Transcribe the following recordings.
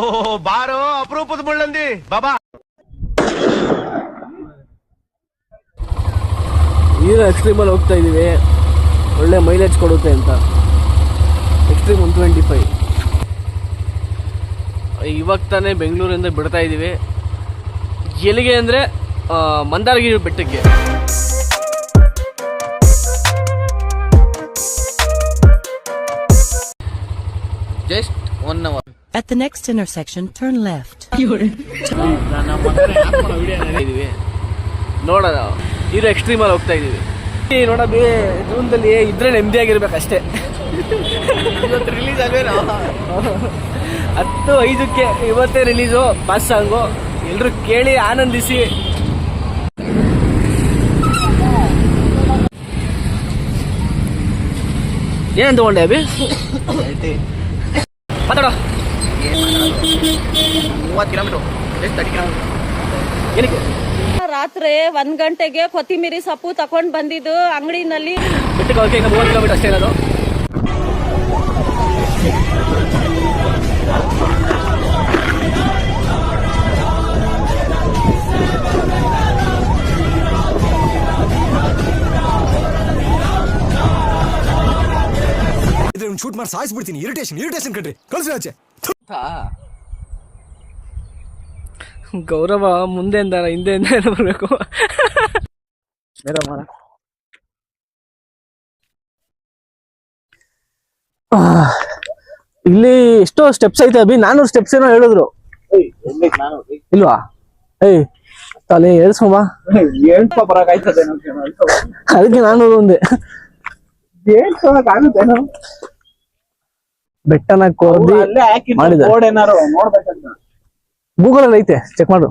ಓ ಬಾರೋ ಅಪರೂಪದ ಮುಳ್ಳಂದಿ. ಬಾಬಾ. ಹೀರೋ ಎಕ್ಸ್ಟ್ರೀಮಲ್ಲಿ ಹೋಗ್ತಾ ಇದ್ದೀವಿ. ಒಳ್ಳೆ ಮೈಲೇಜ್ ಕೊಡುತ್ತೆ ಅಂತ. ಎಕ್ಸ್ಟ್ರೀಮ್ ಒನ್ ಟ್ವೆಂಟಿ ಫೈವ್ ಇವಾಗ ತಾನೇ ಬೆಂಗಳೂರಿಂದ ಬಿಡ್ತಾ ಇದ್ದೀವಿ. ಎಲ್ಲಿಗೆ ಅಂದರೆ ಮಂದಾರಗಿರಿ ಬೆಟ್ಟಕ್ಕೆ. Just one hour At the next intersection, turn left. ಇದೀವಿ ನೋಡೋಣ ಹೀರೋ ಎಕ್ಸ್ಟ್ರೀಮಲ್ಲಿ ಹೋಗ್ತಾ ಇದ್ದೀವಿ. ಈ ನೋಡ ಬೇ ಜೂನ್ದಲ್ಲಿ ಇದ್ರೆ ನೆಮ್ಮದಿಯಾಗಿರ್ಬೇಕಷ್ಟೇ. ಇವತ್ತು ರಿಲೀಸ್ ಆಗೋಣ ಹತ್ತು ಐದಕ್ಕೆ ಇವತ್ತೇ ರಿಲೀಸು ಬಸ್ ಸಾಂಗು ಎಲ್ಲರೂ ಕೇಳಿ ಆನಂದಿಸಿ. ಏನ್ ತಗೊಂಡೆ ಅಭಿ? ಮಾತಾಡೋ. ಮೂವತ್ತು ಕಿಲೋಮೀಟರ್. ಎಷ್ಟು ತರ್ಟಿ ಕಿಲೋಮೀಟರ್? ಏನಕ್ಕೆ? ರಾತ್ರಿ ಒಂದ್ ಗಂಟೆಗೆ ಕೊತ್ತಿಮೀರಿ ಸೊಪ್ಪು ತಕೊಂಡ್ ಬಂದಿದ್ದು ಅಂಗಡಿನಲ್ಲಿ. ಮೂವತ್ತು ಕಿಲೋಮೀಟರ್ ಅಷ್ಟೇ ಇರೋದು. ಶೂಟ್ ಮಾಡಿ ಸಾಯಿಸ್ಬಿಡ್ತೀನಿ. ಇರಿಟೇಷನ್ ಇರಿಟೇಷನ್ ಕಣ್ರಿ. ಕಳ್ಸಿ ಆಚೆ. ಗೌರವ ಮುಂದೆಯಿಂದ ಹಿಂದೆಯಿಂದ ಹಿಂದೆ ಬರಬೇಕು. ಇಲ್ಲಿ ಎಷ್ಟೋ ಸ್ಟೆಪ್ಸ್ ಐತೆ ಅಭಿ. ನಾನೂರು ಸ್ಟೆಪ್ಸ್ ಏನೋ ಹೇಳಿದ್ರು. ಇಲ್ವಾ? ಏಯ್ ತಲೆ ಹೇಳ್ಸಮ್ಮ ಅದಕ್ಕೆ ನಾನೂರು ಒಂದೇ. ಬೆಟ್ಟನ ಕೊರ್ದಿ ಮಾಡಿದ್ದಾರೆ. ಗೂಗಲ್ ಅಲ್ಲಿ ಐತೆ ಚೆಕ್ ಮಾಡು.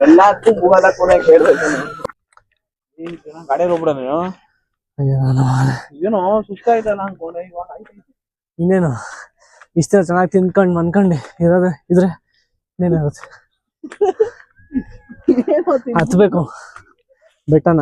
ಎಲ್ಲದಕ್ಕೂ ಗೂಗಲ್ ಕೂಡ ಕೇಳ್ಬೇಕು. ಗಾಡಿ ಹೋಗ್ಬಿಡ ನೀನು. ಏನೋ ಇನ್ನೇನು? ಇಷ್ಟ ಚೆನ್ನಾಗಿ ತಿನ್ಕೊಂಡ್ ಮನ್ಕೊಂಡೆ ಇರೋದೆ ಇದ್ರೆ ಇನ್ನೇನಾಗುತ್ತೆ ಹತ್ಬೇಕು. ಬೆಟ್ಟನ.